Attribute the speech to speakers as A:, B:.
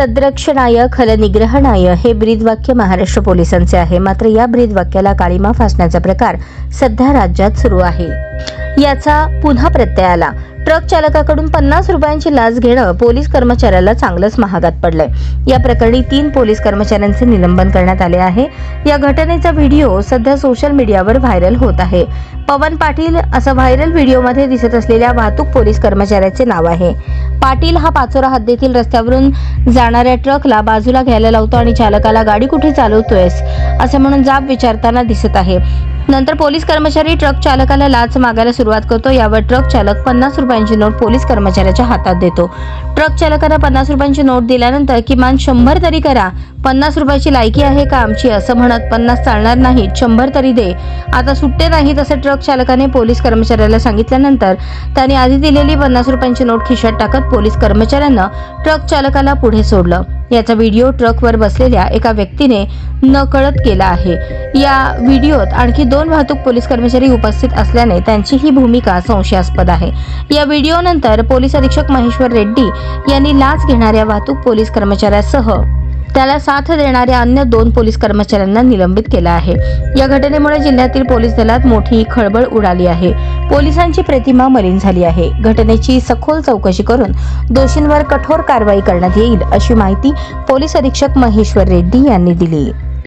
A: सद्रक्षणाय खलनिग्रहणाय हे ब्रीदवाक्य महाराष्ट्र पोलिसांचे आहे. मात्र या ब्रीदवाक्याला काळीमा फासण्याचा प्रकार सध्या राज्यात सुरू आहे. याचा पुन्हा प्रत्यय आला. ट्रक चालकाकडून पन्नास रुपयांची लाच घेणं पोलीस कर्मचाऱ्याला चांगलंच महागात पडलंय. या प्रकरणी तीन पोलीस कर्मचाऱ्यांचे निलंबन करण्यात आले आहे. या घटनेचा व्हिडिओ सध्या सोशल मीडियावर व्हायरल होत आहे. पवन पाटील असं व्हायरल व्हिडिओमध्ये दिसत असलेल्या वाहतूक पोलीस कर्मचाऱ्याचे नाव आहे. पाटील हा पाचोरा हद्दीतील रस्त्यावरून जाणाऱ्या ट्रकला बाजूला घ्यायला लावतो आणि चालकाला गाडी कुठे चालवतोयस? असे म्हणून जाब विचारताना दिसत आहे. नंतर पोलीस कर्मचारी ट्रक चालकाला लाच मागायला सुरुवात करतो. यावर ट्रक चालक पन्नास रुपयांची नोट पोलीस कर्मचाऱ्याच्या हातात देतो. ट्रक चालकाला पन्नास रुपयांची नोट दिल्यानंतर किमान शंभर तरी करा. पन्नास रुपयाची लायकी आहे का आमची? असं म्हणत पन्नास चालणार नाही शंभर तरी दे. आता सुट्टे नाहीत असं ट्रक चालकाने पोलीस कर्मचाऱ्याला सांगितल्यानंतर त्याने आधी दिलेली पन्नास रुपयांची नोट खिशात टाकत पोलीस कर्मचाऱ्यानं ट्रक चालकाला पुढे सोडलं. याचा व्हिडिओ ट्रकवर बसलेल्या एका व्यक्तीने नकळत केला आहे. या व्हिडिओत आणखी दोन वाहतूक पोलीस कर्मचारी उपस्थित असल्याने त्यांची ही भूमिका संशयास्पद आहे. या व्हिडिओनंतर पोलीस अधीक्षक महेश्वर रेड्डी यांनी लाच घेणाऱ्या वाहतूक पोलीस कर्मचाऱ्यासह त्याला साथ देणाऱ्या अन्य दोन पोलीस कर्मचाऱ्यांना निलंबित केलं आहे. या घटनेमुळे जिल्ह्यातील पोलीस दलात मोठी खळबळ उडाली आहे. पोलिसांची प्रतिमा मलिन झाली आहे. घटनेची सखोल चौकशी करून दोषींवर कठोर कारवाई करण्यात येईल अशी माहिती पोलीस अधीक्षक महेश्वर रेड्डी यांनी दिली.